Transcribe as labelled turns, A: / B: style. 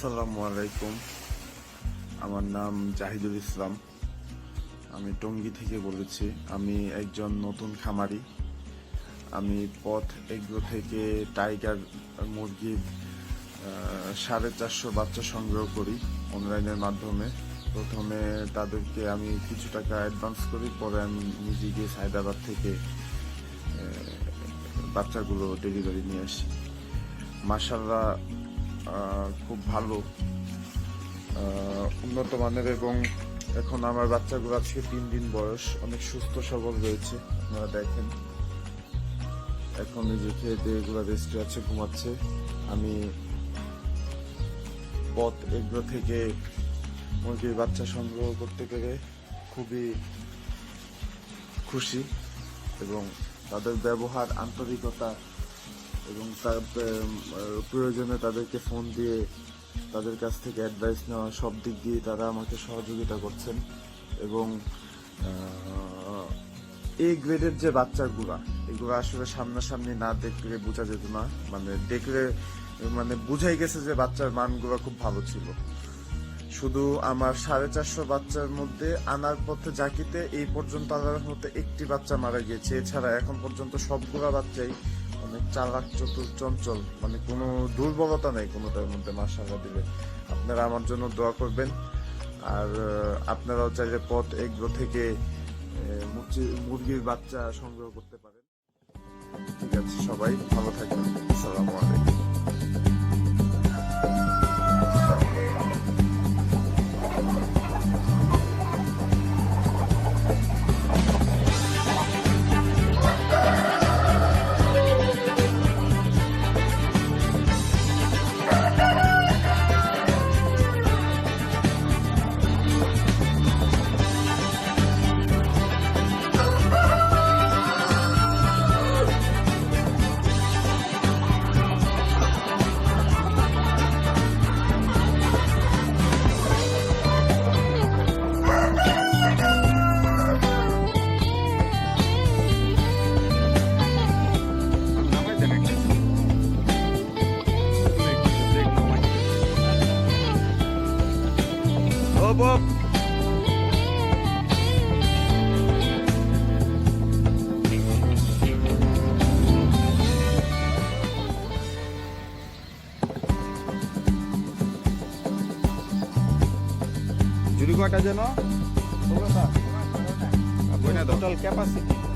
A: আসসালামু আলাইকুম। আমার নাম জাহিদুল ইসলাম। আমি টঙ্গী থেকে বলেছি, আমি একজন নতুন খামারি। আমি পথ এগ্রো থেকে টাইগার মুরগির সাড়ে চারশো বাচ্চা সংগ্রহ করি অনলাইনের মাধ্যমে। প্রথমে তাদেরকে আমি কিছু টাকা অ্যাডভান্স করি, পরে আমি নিজে গিয়ে হায়দ্রাবাদ থেকে বাচ্চাগুলো ডেলিভারি নিয়ে আসি। মাসাল্লাহ খুব ভালো উন্নত মানের এবং এখন আমার বাচ্চাগুলো আজকে তিন দিন বয়স, অনেক সুস্থ সবল রয়েছে, আপনারা দেখেন। এখন যে খেয়ে দিয়ে এগুলো আছে, ঘুমাচ্ছে। আমি পথ এগুলো থেকে মুরগির বাচ্চা সংগ্রহ করতে পেরে খুবই খুশি এবং তাদের ব্যবহার, আন্তরিকতা এবং তার প্রয়োজনে তাদেরকে ফোন দিয়ে তাদের কাছ থেকে অ্যাডভাইস নেওয়া সব দিক দিয়ে তারা আমাকে সহযোগিতা করছেন এবং এই গ্রেডের যে বাচ্চাগুলা, এগুলো আসলে সামনাসামনি না দেখলে বোঝা যেত না। মানে দেখলে মানে বুঝাই গেছে যে বাচ্চার মানগুলো খুব ভালো ছিল। শুধু আমার সাড়ে চারশো বাচ্চার মধ্যে আনার পথে জাকিতে এই পর্যন্ত আল্লাহর মধ্যে একটি বাচ্চা মারা গিয়েছে। এছাড়া এখন পর্যন্ত সবগুলা বাচ্চাই অনেক চালাক চতুর চঞ্চল মানে কোনো দুর্বলতা নেই কোনোটার মধ্যে মাসাল্লাহ দিবে আপনারা আমার জন্য দোয়া করবেন। আর আপনারাও চাইলে পথ এগ্রো থেকে মুরগি- মুরগির বাচ্চা সংগ্রহ করতে পারেন। ঠিক আছে, সবাই ভালো থাকবেন। ও up.
B: জুড়ি কয়টা যেন? Total capacity